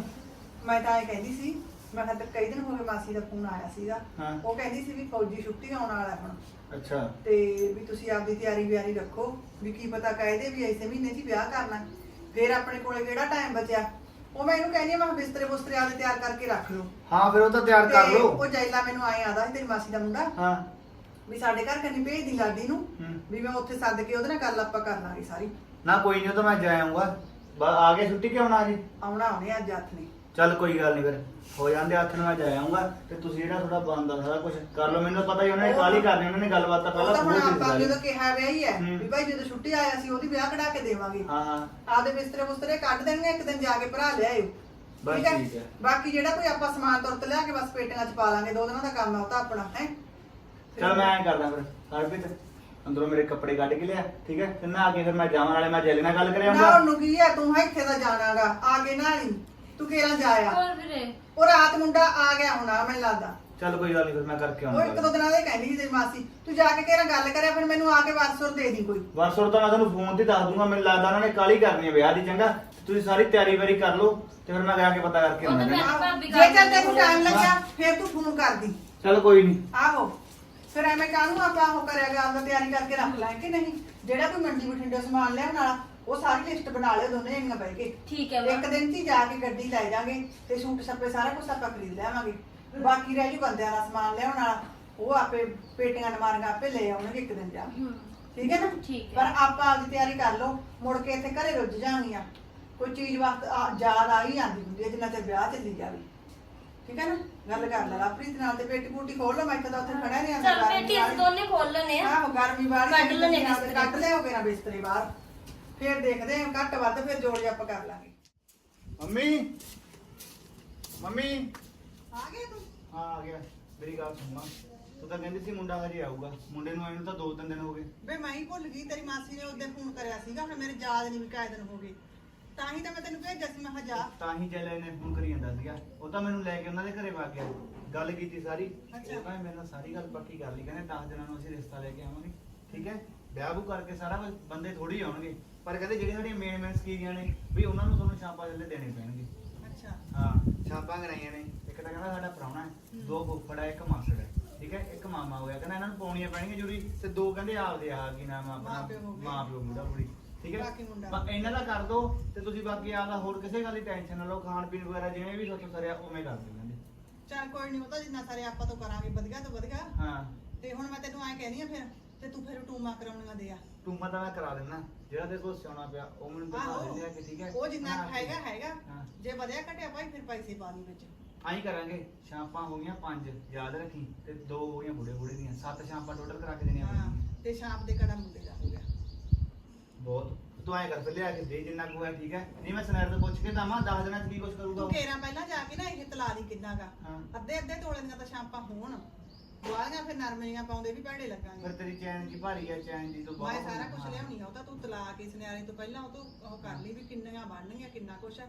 ਮੈਂ ਤਾਂ ਇਹ ਕਹਿੰਦੀ ਸੀ ਮੈਂ ਕਿਹਾ ਤੇ ਕਈ ਦਿਨ ਹੋ ਗਏ ਮਾਸੀ ਦਾ ਫੋਨ ਆਇਆ ਸੀਗਾ। ਹਾਂ। ਉਹ ਕਹਿੰਦੀ ਸੀ ਵੀ ਫੌਜੀ ਛੁੱਟੀ ਆਉਣ ਵਾਲਾ ਹੁਣ। ਅੱਛਾ। ਤੇ ਵੀ ਤੁਸੀਂ ਆਪਦੀ ਤਿਆਰੀ ਵਿਆਰੀ ਰੱਖੋ ਵੀ ਕੀ ਪਤਾ ਕਾਇਦੇ ਵੀ ਐਸੇ ਮਹੀਨੇ 'ਚ ਹੀ ਵਿਆਹ ਕਰਨਾ। ਫਿਰ ਆਪਣੇ ਕੋਲੇ ਕਿਹੜਾ ਟਾਈਮ ਬਚਿਆ? ਉਹ ਮੈਂ ਇਹਨੂੰ ਕਹਿੰਦੀ ਆ ਮੈਂ ਕਿਹਾ ਬਿਸਤਰੇ ਬੁਸਤਰੇ ਆਪਦੇ ਤਿਆਰ ਕਰਕੇ ਰੱਖ ਲਓ। ਹਾਂ ਫਿਰ ਉਹ ਤਾਂ ਤਿਆਰ ਕਰ ਤੇ ਲਓ। ਉਹ ਜੈਲਾ ਮੈਨੂੰ ਆਏ ਆਦਾ ਸੀ ਤੇਰੀ ਮਾਸੀ ਦਾ ਮੁੰਡਾ। ਹਾਂ। ਵੀ ਸਾਡੇ ਘਰ ਕੰਨੀ ਭੇਜਦੀ ਲਾਡੀ ਨੂੰ ਹੂੰ। ਵੀ ਮੈਂ ਉੱਥੇ ਸੱਦ ਕੇ ਉਹਦੇ ਨਾਲ ਗੱਲ ਆਪਾਂ ਕਰ ਲਾਂਗੇ ਸਾਰੀ। ਨਾ ਕੋਈ ਨਹੀਂ ਉਹ ਤਾਂ ਮੈਂ ਜਾ ਆਉਂਗਾ ਬਸ ਆ ਕੇ ਛੁੱਟੀ ਕਿਉਂ ਨਾ ਜੀ ਆਉਣਾ ਉਹਨੇ ਅੱਜ ਹੱਥ ਨੇ। ਚੱਲ ਕੋਈ ਗੱਲ ਨਹੀਂ ਫਿਰ ਹੋ ਜਾਂਦੇ ਹੱਥ ਨੂੰ ਮੈਂ ਜਾ ਆਉਂਗਾ ਤੇ ਤੁਸੀਂ ਜਿਹੜਾ ਥੋੜਾ ਬੰਦਾ ਸਾਰਾ ਕੁਝ ਕਰ ਲਓ ਮੈਨੂੰ ਤਾਂ ਪਤਾ ਹੀ ਉਹਨਾਂ ਨੇ ਕਾਲੀ ਕਰਨੀ ਉਹਨਾਂ ਨੇ ਗੱਲਬਾਤ ਤਾਂ ਪਹਿਲਾਂ ਤਾਂ ਹੁਣ ਬਹੁਤ ਆਪਾਂ ਕੀਤੀ ਜਦੋਂ ਕਿਹਾ ਵਿਆ ਹੀ ਹੈ ਹੂੰ। ਵੀ ਭਾਈ ਜਦੋਂ ਛੁੱਟੀ ਆਇਆ ਸੀ ਉਹਦੀ ਵਿਆਹ ਕਢਾ ਕੇ ਦੇਵਾਂਗੇ। ਹਾਂ ਹਾਂ। ਆਪਦੇ ਬਿਸਤਰੇ ਬੁਸਤਰੇ ਕੱਢ ਦੇਣਗੇ ਇੱਕ ਦਿਨ ਜਾ ਕੇ ਭਰਾ ਲਿਆਇਓ ਬਸ ਠੀਕ ਹੈ। ਬਾਕੀ ਜਿਹੜਾ ਕੋਈ ਆਪਾਂ ਸਮਾਨ ਤੁਰਤ ਲਿਆ ਕੇ ਬਸ ਪੇਟੀਆਂ 'ਚ ਪਾ ਲਾਂਗੇ ਦੋ ਦਿਨਾਂ ਦਾ ਕੰਮ ਆ ਉਹ ਤਾਂ ਆਪਣਾ ਹੈ? ਚਲ ਮੈਂ ਐਂ ਕਰਦਾ ਫਿਰ ਹਰਪ੍ਰੀਤ ਅੰਦਰੋਂ ਮੇਰੇ ਕੱਪੜੇ ਕੱਢ ਕੇ ਲਿਆ ਠੀਕ ਹੈ? ਤੇ ਨਾ ਆ ਕੇ ਫਿਰ ਮੈਂ ਜਾਵਾਂ ਨਾਲੇ ਮੈਂ ਜੈਲੇ ਨਾਲ ਗੱਲ ਕਰ ਨਾ ਉਹਨੂੰ ਕੀ ਹੈ ਤੂੰ ਇੱਥੇ ਦਾ ਜਾਣਾਗਾ ਆ ਕੇ ਨਾ ਹੀ ਤੂੰ ਕਿਹੜਾ ਜਾਇਆ ਹੋਰ ਵੀਰੇ। ਉਹ ਰਾਤ ਮੁੰਡਾ ਆ ਗਿਆ ਹੋਣਾ ਮੈਨੂੰ ਲੱਗਦਾ। ਚੱਲ ਕੋਈ ਗੱਲ ਨਹੀਂ ਫਿਰ ਮੈਂ ਕਰਕੇ ਉਹ ਇੱਕ ਦੋ ਦਿਨਾਂ ਦੇ ਕਹਿੰਦੀ ਸੀ ਤੇਰੀ ਮਾਸੀ ਤੂੰ ਜਾ ਕੇ ਕਿਹੜਾ ਗੱਲ ਕਰਿਆ ਫਿਰ ਮੈਨੂੰ ਆ ਕੇ ਵਾਰਸੁਰ ਦੇ ਦੀ ਕੋਈ। ਵਰਸੋਂ ਤਾਂ ਮੈਂ ਤੁਹਾਨੂੰ ਫੋਨ ਤੇ ਦੱਸ ਦੂੰਗਾ ਮੈਨੂੰ ਲੱਗਦਾ ਉਹਨਾਂ ਨੇ ਕਾਲੀ ਕਰਨੀ ਹੈ ਵਿਆਹ ਦੀ ਚੰਗਾ? ਤੁਸੀਂ ਸਾਰੀ ਤਿਆਰੀ ਵਾਰੀ ਕਰ ਲਓ ਤੇ ਫਿਰ ਮੈਂ ਜਾ ਕੇ ਪਤਾ ਕਰਕੇ ਉਹ ਤਾਂ ਆਉਂਗਾ ਮੈਂ- ਭਾਬੀ ਜੇ ਚੱਲ ਤੈਨੂੰ ਟਾਈਮ ਲੱਗਿਆ ਫਿਰ ਤੂੰ ਫੋਨ ਕਰਦੀ। ਚਲ ਕੋਈ ਨਹੀਂ ਆਹੋ। ਫਿਰ ਐਵੇਂ ਕਾਹਨੂੰ ਆਪਾਂ ਉਹ ਕਰਿਆਗਾ ਆਪਾਂ ਤਿਆਰੀ ਕਰਕੇ ਰੱਖ ਲਾਂ ਕਿ ਨਹੀਂ? ਜਿਹੜਾ ਕੋਈ ਮੰਡੀ ਬਠਿੰਡੇ ਸਮਾਨ ਲਿਆਉਣ ਵਾਲਾ ਉਹ ਸਾਰੀ ਲਿਸਟ ਬਣਾ ਲਿਓ ਦੋਨੇ ਜਣੀਆਂ ਬਹਿ ਕੇ। ਠੀਕ ਹੈ ਇੱਕ ਦਿਨ 'ਚ ਹੀ ਜਾ ਕੇ ਗੱਡੀ ਲੈ ਜਾਾਂਗੇ ਤੇ ਸੂਟ ਸੱਪੇ ਸਾਰਾ ਕੁਝ ਆਪਾਂ ਖਰੀਦ ਲਿਆਵਾਂਗੇ। ਬਾਕੀ ਰਹਿ ਜੂ ਬੰਦਿਆਂ ਦਾ ਸਮਾਨ ਲਿਆਉਣ ਵਾਲਾ। ਉਹ ਆਪੇ ਪੇਟੀਆਂ ਨਮਾਰੀਆਂ ਆਪੇ ਲੈ ਆਉਣਗੇ ਇੱਕ ਦਿਨ ਜਾ ਕੇ। ਹੂੰ ਠੀਕ ਹੈ ਨਾ? ਠੀਕ ਹੈ। ਪਰ ਆਪਾਂ ਆਪਦੀ ਤਿਆਰੀ ਕਰ ਲਓ। ਮੁੜ ਕੇ ਇੱਥੇ ਘਰੇ ਰੁੱਝ ਜਾਣਗੀਆਂ ਕੋਈ ਚੀਜ਼ ਵਕਤ ਯਾਦ ਆ ਹੀ ਜਾਂਦੀ ਹੁੰਦੀ ਹੈ ਜਿੰਨਾ ਚਿਰ ਵਿਆਹ ਚੱਲੀ ਜਾਵੇ। ਠੀਕ ਹੈ ਨਾ? ਗੱਲ ਕਰ ਲੈ ਪ੍ਰੀਤ ਨਾਲ ਤੇ ਪੇਟੀ ਪੂਟੀ ਖੋਲ ਲਓ ਮੈਂ ਤਾਂ ਉੱਥੇ ਖੜਿਆ ਨਹੀਂ ਚੱਲ ਬੇਟੀ ਅਸੀਂ ਦੋਨੇ ਖੋਲ ਲੈਨੇ ਆ ਆਹੋ ਗਰਮੀ ਬਾਹਰ ਕੱਢ ਕੱਢ ਬਿਸਤਰੇ। ਕੱਢ ਲਿਆਓਗੇ ਨਾ ਬਿਸਤਰੇ ਬਾਹਰ। ਫਿਰ ਦੇਖਦੇ ਹਾਂ ਘੱਟ ਵੱਧ ਫਿਰ ਜੋੜ ਜੇ ਆਪਾਂ ਕਰ ਲਾਂਗੇ। ਮੰਮੀ? ਮੰਮੀ? ਆ ਗਏ ਤੂੰ? ਹਾਂ ਆ ਗਿਆ। ਮੇਰੀ ਗੱਲ ਸੁਣਨਾ ਤੂੰ ਤਾਂ ਕਹਿੰਦੀ ਸੀ ਮੁੰਡਾ ਹਜੇ ਆਊਗਾ। ਮੁੰਡੇ ਨੂੰ ਆਏ ਨੂੰ ਤਾਂ ਦੋ ਤਿੰਨ ਦਿਨ ਹੋ ਗਏ। ਵੇ ਮੈਂ ਹੀ ਭੁੱਲ ਗਈ ਤੇਰੀ ਮਾਸੀ ਨੇ ਉਹਦੇ ਫੋਨ ਕਰਿਆ ਸੀਗਾ ਹੁਣ ਮੇਰੇ ਯਾਦ ਨਹੀਂ ਵੀ ਕਾਇ ਦਿਨ ਹੋ ਗਏ। ਤਾਂ ਹੀ ਤਾਂ ਮੈਂ ਤੈਨੂੰ ਭੇਜਿਆ ਸੀ ਮੈਂ ਕਿਹਾ ਜਾ। ਤਾਂ ਹੀ ਜੈਲੇ ਨੇ ਫੋਨ ਕਰੀ ਜਾਂਦਾ ਸੀਗਾ। ਉਹ ਤਾਂ ਮੈਨੂੰ ਲੈ ਕੇ ਉਹਨਾਂ ਦੇ ਘਰੇ ਵਾ ਗਿਆ। ਗੱਲ ਕੀਤੀ ਸਾਰੀ। ਅੱਛਾ। ਉਹ ਤਾਂ ਮੇਰੇ ਨਾਲ ਸਾਰੀ ਗੱਲ ਪੱਕੀ ਕਰ ਲਈ ਕਹਿੰਦੇ 10 ਦਿਨਾਂ ਨੂੰ ਅਸੀਂ ਰਿਸ਼ਤਾ ਲੈ ਕੇ ਆਵਾਂਗੇ। ਠੀਕ ਹੈ? ਵਿਆਹ ਵੂ ਕਰਕੇ ਸਾਰਾ ਕੁਝ ਬੰਦੇ ਥੋੜੀ ਆਉਣਗੇ। ਪਰ ਕਹਿੰਦੇ ਜਿਹੜੀਆਂ ਸਾਡੀਆਂ ਮੇਨ ਮੇਨ ਸਕੀਰੀਆਂ ਨੇ ਵੀ ਉਹਨਾਂ ਨੂੰ ਤੁਹਾਨੂੰ ਛਾਪਾ ਥੱਲੇ ਦੇਣੇ ਪੈਣਗੇ। ਅੱਛਾ। ਹਾਂ ਛਾਪਾਂ ਕਰਾਈਆਂ ਨੇ। ਇੱਕ ਤਾਂ ਕਹਿੰਦਾ ਸਾਡਾ ਪ੍ਰਾਹੁਣਾ ਹੈ ਦੋ ਫੁੱਫੜ ਹੈ ਇੱਕ ਮਾਸੜ ਹੈ ਠੀਕ ਹੈ? ਇੱਕ ਮਾਮਾ ਹੋਇਆ। ਕਹਿੰਦਾ ਇਹਨਾਂ ਨੂੰ ਪਾਉਣੀਆਂ ਪੈਣਗੀਆਂ ਜੁਰੀ ਤੇ ਦੋ ਕਹਿੰਦੇ ਆਪਦੇ ਆ ਕੀ ਨਾਮ ਆ ਆਪਣਾ? ਮਾਂ ਪਿਓ ਮੁੰਡਾ। ਕੁੜੀ ਠੀਕ ਹੈ? ਬਾਕੀ ਮੁੰਡਾ। ਇਹਨਾਂ ਦਾ ਕਰ ਦੋ ਤੇ ਤੁਸੀਂ ਬਾਕੀ ਆਪਦਾ ਹੋਰ ਕਿਸੇ ਗੱਲ ਦੀ ਟੈਨਸ਼ਨ ਨਾ ਲਓ ਖਾਣ ਪੀਣ ਵਗੈਰਾ ਜਿਵੇਂ ਵੀ ਤੁਹਾਨੂੰ ਸਰਿਆ ਉਵੇਂ ਕਰ ਦਿੰਦੇ ਚੱਲ ਕੋਈ ਨਹੀਂ ਉਹ ਤਾਂ ਜਿੰਨਾ ਸਾਰੇ ਆਪਾਂ ਤੋਂ ਕਰਾਂਗੇ ਵਧੀਆ ਤੋਂ ਵਧੀਆ। ਹਾਂ। ਤੇ ਹੁਣ ਮੈਂ ਤੈਨੂੰ ਐਂ ਕਹਿਨੀ ਆ ਫਿਰ ਤੇ ਤੂੰ ਫਿਰ ਟੂਮਾ ਕਰਾਉਣੀਆਂ ਦੇ ਆ। ਤੂੰ ਮੈਂ ਕਰਾ ਦਿੰਦਾ ਜਿਹੜਾ ਤੇਰੇ ਕੋਲ ਸਿਆਉਣਾ ਪਿਆ ਉਹ ਮੈਨੂੰ ਦਿਖਾ ਆਹੋ। ਦਿੰਦੇ ਆ ਕਿ ਠੀਕ ਹੈ। ਉਹ ਜਿੰਨਾ ਹਾਂ। ਹੈਗਾ ਹੈਗਾ। ਹਾਂ। ਜੇ ਵਧਿਆ ਘਟਿਆ ਭਾਈ ਫਿਰ ਪੈਸੇ ਪਾ ਦੀ ਵਿੱਚ। ਆਈ ਕਰਾਂਗੇ। ਸ਼ਾਂਪਾਂ ਹੋ ਗਈਆਂ ਪੰਜ ਯਾਦ ਰੱਖੀ। ਤੇ ਦੋ ਹੋ ਗਈਆਂ ਬੁੜੇ ਬੁੜੇ ਦੀਆਂ। ਸੱਤ ਸ਼ਾਂਪਾਂ ਟੋਟਲ ਕਰਾ ਕੇ ਦੇਣੀਆਂ ਹਾਂ ਪੈਣਗੀਆਂ। ਤੇ ਸ਼ਾਮ ਦੇ ਕੜਾ ਮੁੰਡੇ ਦਾ ਹੋ ਗਿਆ। ਬਹੁਤ। ਤੂੰ ਐਂ ਕਰ ਫਿਰ ਲਿਆ ਕੇ ਦੇ ਜਿੰਨਾ ਕੁ ਹੋਇਆ ਠੀਕ ਹੈ। ਨਹੀਂ ਮੈਂ ਸਨੈਰ ਤੋਂ ਪੁੱਛ ਕੇ ਦਵਾਂ 10 ਦਿਨਾਂ ਚ ਕੀ ਕੁਛ ਕਰੂਗਾ ਤੂੰ ਉਹ? ਕੇਰਾ ਪਹਿਲਾਂ ਜਾ ਕੇ ਨਾ ਇਹ ਤਲਾ ਦੀ ਕਿੰਨਾਗਾ ਹਾਂ। ਅੱਧੇ ਅੱਧੇ ਤੋਲੇ ਦੀਆਂ ਤਾਂ ਸ਼ਾਂਪਾਂ ਹੋਣ। ਦੁਆਲੀਆਂ ਫਿਰ ਨਰਮੀਆਂ ਪਾਉਂਦੇ ਵੀ ਭੈੜੇ ਫਿਰ ਲੱਗਾਂਗੇ ਤੇਰੀ ਚੈਨ ਜੀ ਭਾਰੀ ਹੈ ਚੈਨ ਜੀ ਤੋਂ ਮੈਂ ਬਹੁਤ ਸਾਰਾ ਕੁਝ ਹਾਂ। ਲਿਆਉਣੀ ਆ ਉਹ ਤਾਂ ਤੂੰ ਤਲਾ ਕੇ ਸੁਨਿਆਰੇ ਤੋਂ ਪਹਿਲਾਂ ਉਹ ਤੋਂ ਉਹ ਕਰ ਲਈ ਵੀ ਕਿੰਨੀਆਂ ਬਣਨਗੀਆਂ ਕਿੰਨਾ ਕੁਛ ਆ।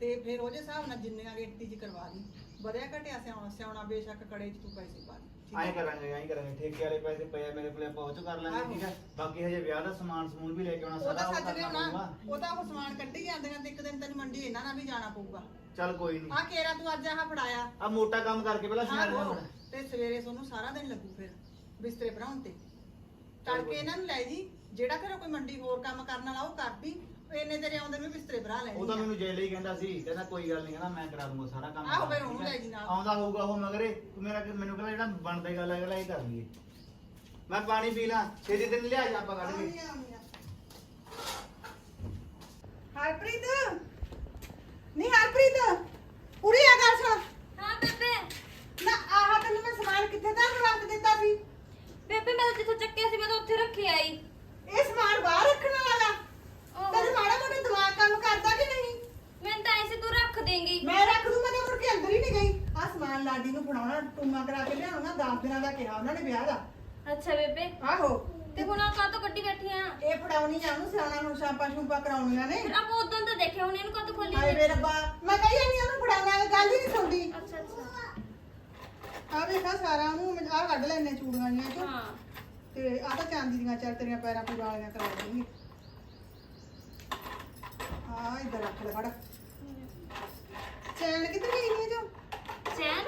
ਤੇ ਫਿਰ ਉਹਦੇ ਹਿਸਾਬ ਨਾਲ ਜਿੰਨੀਆਂ ਗਿਣਤੀ ਚ ਕਰਵਾ ਲਈ। ਵਧਿਆ ਘਟਿਆ ਸਿਆਉਣਾ ਸਿਆਉਣਾ ਬੇਸ਼ੱਕ ਕੜੇ ਚ ਤੂੰ ਪੈਸੇ ਪਾ ਐਂ ਹੈ? ਕਰਾਂਗੇ ਐਂ ਕਰਾਂਗੇ ਠੇਕੇ ਵਾਲੇ ਪੈਸੇ ਪਏ ਆ ਮੇਰੇ ਕੋਲੇ ਆਪਾਂ ਉਹ ਚ ਕਰ ਲਾਂਗੇ। ਠੀਕ ਹੈ ਬਾਕੀ ਹਜੇ ਵਿਆਹ ਦਾ ਸਮਾਨ ਸਮੂਨ ਵੀ ਲੈ ਕੇ ਆਉਣਾ ਸਾਰਾ ਉਹ ਸੱਚ ਲਿਆਉਣਾ ਉਹ ਤਾਂ ਉਹ ਸਮਾਨ ਕੱਢੀ ਜਾਂਦੀਆਂ ਤੇ ਇੱਕ ਦਿਨ ਤੈਨੂੰ ਮੰਡੀ ਇਹਨਾਂ ਨਾਲ ਵੀ ਜਾਣਾ ਪਊਗਾ। ਚੱਲ ਕੋਈ ਨਹੀਂ ਆ ਕੇਰਾ ਤੂੰ ਅੱਜ ਆਹ ਫੜਾਇਆ। ਆ ਮੋਟਾ ਕੰਮ ਕਰਕੇ ਪਹਿਲਾਂ ਦਾ ਤੇ ਸਵੇਰੇ ਤੁਹਾਨੂੰ ਸਾਰਾ ਦਿਨ ਲੱਗੂ ਫਿਰ ਬਿਸਤਰੇ ਬਣਾਉਣ ਤੇ। ਤੜਕੇ ਇਹਨਾਂ ਨੂੰ ਲੈ ਜੀ ਜਿਹੜਾ ਘਰੋਂ ਕੋਈ ਮੰਡੀ ਹੋਰ ਕੰਮ ਕਰਨ ਵਾਲਾ ਉਹ ਕਰਦੀ ਇੰਨੇ ਤੇਰੇ ਆਉਂਦੇ ਨੂੰ ਬਿਸਤਰੇ ਬਣਾ ਲੈਣੇ ਉਹ ਤਾਂ ਮੈਨੂੰ ਜੇਲੇ ਹੀ ਕਹਿੰਦਾ ਸੀ ਕਹਿੰਦਾ ਕੋਈ ਗੱਲ ਨਹੀਂ ਕਹਿੰਦਾ ਮੈਂ ਕਰਾ ਦੂੰਗਾ ਸਾਰਾ ਕੰਮ। ਆਹੋ, ਫਿਰ ਉਹਨੂੰ? ਲੈ ਜੀ ਨਾਲ। ਆਉਂਦਾ ਹੋਊਗਾ ਉਹ ਮਗਰੇ ਤੂੰ ਮੇਰਾ ਮੈਨੂੰ ਕਹਿੰਦਾ ਜਿਹੜਾ ਬਣਦਾ ਗੱਲ ਹੈ ਅਗਲਾ ਇਹ ਕਰ ਲਈਏ। ਮੈਂ ਪਾਣੀ ਪੀ ਲਾਂ ਛੇਤੀ ਦਿਨ ਲਿਆ ਜਾ ਆਪਾਂ ਕੱਢ ਕੇ। ਹਰਪ੍ਰੀਤ? ਨਹੀਂ ਹਰਪ੍ਰੀਤ ਉਰੇ ਆ ਗੱਲ ਸੁਣ ਹਾਂ ਬੇਬੇ ਨਾ ਆਹ ਤੈਨੂੰ ਮੈਂ ਸਮਾਨ ਕਿੱਥੇ ਤੱਕ ਰੱਖ ਦਿੱਤਾ ਸੀ? ਬੇਬੇ ਮੈਂ ਤਾਂ ਜਿੱਥੋਂ ਚੱਕਿਆ ਸੀ ਮੈਂ ਤਾਂ ਉੱਥੇ ਰੱਖੀ ਆਈ ਇਹ ਸਮਾਨ ਬਾਹਰ ਰੱਖਣ ਵਾਲਾ? ਤੈਨੂੰ ਮਾੜਾ ਮੋਟਾ ਦਿਮਾਗ ਕੰਮ ਕਰਦਾ ਕਿ ਨਹੀਂ? ਮੈਂ ਤਾਂ ਐਸੇ ਤੂੰ ਰੱਖ ਦੇਂਗੀ। ਮੈਂ ਰੱਖ ਦੂੰ ਮੈਂ ਤਾਂ ਮੁੜ ਕੇ ਅੰਦਰ ਹੀ ਨਹੀਂ ਗਈ। ਆ ਸਮਾਨ ਲਾਡੀ ਨੂੰ ਫੜਾਉਣਾ ਟੂਮਾ ਕਰਾ ਕੇ ਲਿਆਉਣਾ 10 ਦਿਨਾਂ ਦਾ ਕਿਹਾ ਉਹਨਾਂ ਨੇ ਵਿਆਹ ਦਾ। ਅੱਛਾ ਬੇਬੇ। ਆਹੋ। ਤੇ ਹੁਣ ਆ ਕਾਹ ਤੋਂ ਕੱਢੀ ਬੈਠੀ ਆ? ਇਹ ਫੜਾਉਣੀ ਆ ਉਹਨੂੰ ਸਿਆਣਾ ਨੂੰ ਸ਼ਾਪਾ ਸ਼ੂਪਾ ਕਰਾਉਣੀਆਂ ਨੇ। ਫਿਰ ਆਪਾਂ ਉਦੋਂ ਤਾਂ ਦੇਖਿਆ ਹੁਣ ਇਹਨੂੰ ਕਦੋਂ ਖੋਲੀ ਹਾਏ ਵੇ ਰੱਬਾ ਮੈਂ ਕਹੀ ਨਹੀਂ ਉਹਨੂੰ ਫੜਾਉਣਾ ਗੱਲ ਹੀ ਨਹੀਂ ਸੁਣਦੀ। ਅੱਛਾ ਅੱਛਾ। ਆ ਵੇਖਾ ਸਾਰਾ ਉਹਨੂੰ ਆ ਕੱਢ ਲੈਣੇ ਚੂੜੀਆਂ ਜੀਆਂ ਚੋਂ। ਹਾਂ। ਤੇ ਆ ਤਾਂ ਚਾਂਦੀ ਦੀਆਂ ਚਾਰ ਤੇਰੀਆਂ ਪੈਰਾਂ ਪੂ ਵਾਲੀਆਂ ਕਰਾ ਦੇਣਗੇ ਆ ਇੱਧਰ ਰੱਖ ਲੈ ਫੜ। ਚੈਨ ਕਿੱਧਰ ਗਈ ਇਹ ਜੋ ਚੈਨ?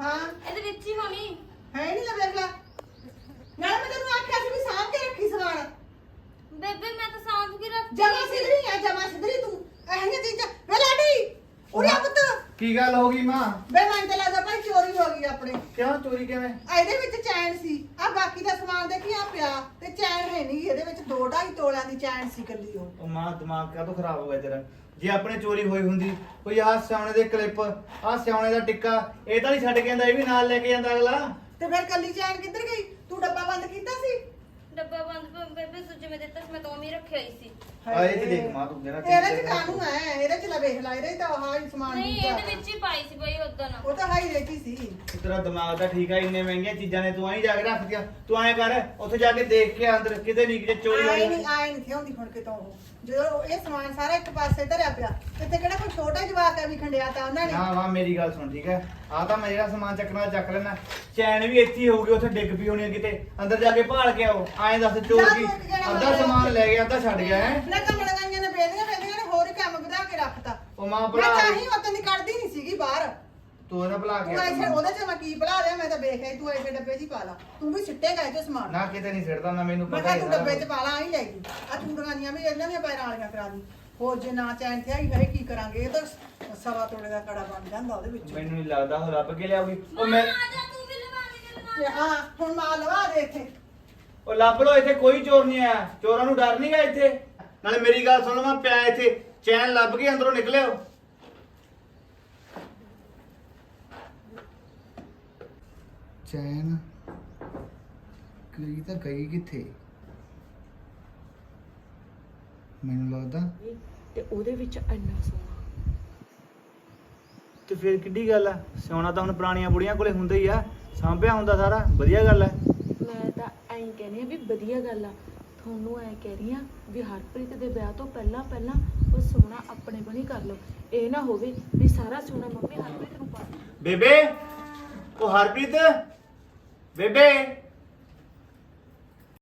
ਹਾਂ। ਇਹਦੇ ਵਿੱਚ ਹੀ ਹੋਣੀ। ਹੈ ਨਹੀਂ ਲੈ ਵੇਖ ਲੈ। ਨਾਲੇ ਮੈਂ ਤੈਨੂੰ ਆਖਿਆ ਸੀ ਵੀ ਸਾਂਭ ਕੇ ਰੱਖੀ ਸਮਾਨ ਬੇਬੇ ਮੈਂ ਤਾਂ ਸਾਂਭ ਕੇ ਰੱਖ ਜਮਾ ਸਿੱਧਰੀ ਆ ਜਮਾ ਸਿੱਧਰੀ ਤੂੰ। ਇਹ ਜਿਹੀ ਚੀਜ਼ਾਂ। ਵੇ ਲਾਡੀ ਉਰੇ ਆ ਪੁੱਤ। ਕੀ ਗੱਲ ਹੋ ਗਈ ਮਾਂ? ਬੇ ਮੈਂ ਤੇ ਲੱਗਦਾ ਚੋਰੀ ਹੋ ਗਈ ਆਪਣੀ। ਕਿਉਂ ਚੋਰੀ ਕਿਵੇਂ? ਇਹਦੇ ਵਿੱਚ ਚੈਨ ਸੀ। ਆ ਬਾਕੀ ਦਾ ਸਮਾਨ ਦੇਖੀ ਆ ਪਿਆ ਤੇ ਚੈਨ ਹੈ ਨਹੀਂ। ਇਹਦੇ ਵਿੱਚ 2.5 ਤੋਲਿਆਂ ਦੀ ਚੈਨ ਸੀ ਕੱਲੀ ਉਹ। ਉਹ ਮਾਂ ਦਿਮਾਗ ਕਾ ਤੋਂ ਖਰਾਬ ਹੋ ਗਿਆ ਤੇਰਾ? ਜੇ ਆਪਣੇ ਚੋਰੀ ਹੋਈ ਹੁੰਦੀ ਕੋਈ ਆਹ ਸਿਆਉਣੇ ਦੇ ਕਲਿੱਪ ਆਹ ਸਿਆਉਣੇ ਦਾ ਟਿੱਕਾ ਇਹ ਤਾਂ ਨਹੀਂ ਛੱਡ ਕੇ ਜਾਂਦਾ ਇਹ ਵੀ ਨਾਲ ਲੈ ਕੇ ਜਾਂਦਾ ਅਗਲਾ। ਤੇ ਫਿਰ ਕੱਲੀ ਚੈਨ ਕਿੱਧਰ ਗਈ? ਤੂੰ ਡੱਬਾ ਬੰਦ ਕੀਤਾ ਸੀ? ਡੱਬਾ ਬੰਦ ਬ- ਬੇਬੇ ਸੁੱਜੇ ਮੈਂ ਦਿੱਤਾ ਸੀ ਮੈਂ ਤਾਂ ਉਵੇਂ ਹੀ ਰੱਖਿਆ ਹੀ ਸੀ। ਆ ਇਹ ਦੇਖ ਮਾਂ ਤੂੰ ਜਿਹੜਾ ਇਹਦੇ ਚ ਕਾਨੂੰ ਹੈ? ਇਹਦੇ ਚ ਲੈ ਵੇਖ ਲੈ ਇਹਦੇ ਚ ਤਾਂ ਆਹ ਹੀ ਸਮਾਨ ਨਹੀਂ। ਇਹਦੇ ਵਿੱਚ ਹੀ ਪਾਈ ਸੀ ਬਈ ਉਦੋਂ ਨਾ ਉਹ ਤਾਂ ਹਾਈ ਰੇਟੀ ਸੀ। ਤੇਰਾ ਦਿਮਾਗ ਤਾਂ ਠੀਕ ਆ ਇੰਨੇ ਮਹਿੰਗੀਆਂ ਚੀਜ਼ਾਂ ਨੇ ਤੂੰ ਆਈ ਜਾ ਕੇ ਰੱਖ ਦਿਆ ਤੂੰ ਐਂ ਕਰ ਉੱਥੇ ਜਾ ਕੇ ਦੇਖ ਕੇ ਅੰਦਰ ਕਿਤੇ ਨਹੀਂ ਕਿਤੇ ਚੋਰੀ ਆਏ ਹੋਈ ਨਹੀਂ ਆਏ ਨਹੀਂ ਥਿਉਂਦੀ ਹੁਣ ਕਿਤੋਂ ਉਹ। ਜਦੋਂ ਇਹ ਸਮਾਨ ਸਾਰਾ ਇੱਕ ਪਾਸੇ ਧਰਿਆ ਪਿਆ ਇੱਥੇ ਕਿਹੜਾ ਕੋਈ ਛੋਟਾ ਜਵਾਕ ਹੈ ਵੀ ਖੰਡਿਆ ਤਾਂ ਉਹਨਾਂ ਨੇ? ਨਾ ਵਾ ਮੇਰੀ ਗੱਲ ਸੁਣ ਠੀਕ ਹੈ? ਆ ਤਾਂ ਮੈਂ ਜਿਹੜਾ ਸਮਾਨ ਚੱਕਣਾ ਚੱਕ ਲੈਣਾ ਚੈਨ ਵੀ ਇੱਥੇ ਹੀ ਹੋਊਗੀ ਉੱਥੇ ਡਿੱਗ ਪਈ ਹੋਣੀ ਆ ਕਿਤੇ। ਅੰਦਰ ਜਾ ਕੇ ਭਾਲ ਕੇ ਆਓ। ਐਂ ਦੱਸ ਚੋਰ ਕੀ? ਅੱਧਾ ਸਮਾਨ ਲੈ ਗਿਆ ਅੱਧਾ ਛੱਡ ਗਿਆ ਹੈ? ਨਾ ਕਮਲਗਾਈਆਂ ਨੇ ਬੇਲੀਆਂ ਬੇਲੀਆਂ ਨੇ ਹੋਰ ਹੀ ਕੰਮ ਵਧਾ ਕੇ ਰੱਖਤਾ। ਉਹ ਮਾਂ ਮੈਂ ਭਲਾ ਚਾਹੀ ਉਦੋਂ ਦੀ ਕੱਢਦੀ ਨਹੀਂ ਸੀਗੀ ਬਾਹਰ। ਤੂੰ ਇਹਦਾ ਭਲਾ ਤੂੰ ਐਸੇ ਉਹਦੇ ਚ ਮੈਂ ਕੀ ਭਲਾ ਲਿਆ? ਮੈਂ ਤਾਂ ਵੇਖਿਆ ਤੂੰ ਐਸੇ ਡੱਬੇ 'ਚ ਹੀ ਪਾ ਲਾ। ਤੂੰ ਵੀ ਸਿੱਟੇਗਾ ਇਹ 'ਚ ਸਮਾਨ। ਨਾ ਕਿਤੇ ਨਹੀਂ ਸਿੱਟਦਾ ਨਾ ਮੈਨੂੰ ਮੈਂ ਪਤਾ ਕਿਹਾ ਹੀ ਤੂੰ ਸਾਰਾ ਡੱਬੇ 'ਚ ਪਾ ਲਾ ਆਈ ਲੈ ਗਈ ਆ ਚੂੜੀਆਂ ਦੀਆਂ ਵੀ ਇਹਨਾਂ ਦੀਆਂ ਪੈਰਾਂ ਵਾਲੀਆਂ ਕਰਾ ਦੀ। ਹੋਰ ਜੇ ਨਾ ਚੈਨ ਤੇ ਆਈ ਹੈ ਕੀ ਕਰਾਂਗੇ? ਇਹ ਤਾਂ ਸਵਾ ਤੋੜੇ ਦਾ ਕੜਾ ਬਣ ਜਾਂਦਾ ਉਹਦੇ ਵਿੱਚ। ਮੈਨੂੰ ਨਹੀਂ ਲੱਗਦਾ ਉਹ ਰੱਬ ਕੇ ਲਿਆਉਗੀ ਉਹ ਮਾਂ ਮੈਂ ਆ ਜਾ ਤੂੰ ਵੀ ਲਵਾ ਦੇ ਲਵਾ ਤੇ ਹਾਂ ਹੁਣ ਮਾਲ ਲਵਾ ਦੇ ਇੱਥੇ। ਉਹ ਲੱਭ ਲੋ ਇੱਥੇ ਕੋਈ ਚੋਰ ਨਹੀਂ ਆਇਆ। ਚੋਰਾਂ ਨੂੰ ਡਰ ਨਹੀਂਗਾ ਇੱਥੇ। ਨਾਲੇ ਮੇਰੀ ਗੱਲ ਸੁਣ ਮੈਂ ਪਿਆ ਇੱਥੇ। ਚੈਨ ਲੱਭ ਕੇ ਅੰਦਰੋਂ ਨਿਕਲਿਓ ਚੈਨ ਗਈ ਤਾਂ ਗਈ ਕਿੱਥੇ? ਮੈਨੂੰ ਲੱਗਦਾ ਤੇ ਉਹਦੇ ਵਿੱਚ ਇੰਨਾ ਸੋਨਾ ਤੇ ਫਿਰ ਕਿੱਡੀ ਗੱਲ ਆ? ਸੋਨਾ ਤਾਂ ਹੁਣ ਪੁਰਾਣੀਆਂ ਬੁੜੀਆਂ ਕੋਲੇ ਹੁੰਦਾ ਹੀ ਆ। ਸਾਂਭਿਆ ਹੁੰਦਾ ਸਾਰਾ। ਵਧੀਆ ਗੱਲ ਆ। ਮੈਂ ਤਾਂ ਐਂ ਕਹਿੰਦੀ ਆ ਵੀ ਵਧੀਆ ਗੱਲ ਆ। ਤੁਹਾਨੂੰ ਐਂ ਕਹਿ ਰਹੀ ਆ ਵੀ ਹਰਪ੍ਰੀਤ ਦੇ ਵਿਆਹ ਤੋਂ ਪਹਿਲਾਂ ਪਹਿਲਾਂ ਉਹ ਸੋਨਾ ਆਪਣੇ ਬਣੀ ਕਰ ਲਓ। ਇਹ ਨਾ ਹੋਵੇ ਵੀ ਸਾਰਾ ਸੋਨਾ ਮੰਮੀ ਹਰਪ੍ਰੀਤ ਨੂੰ ਪਾ ਦੇ ਬੇਬੇ ਉਹ ਹਰਪ੍ਰੀਤ? ਬੇਬੇ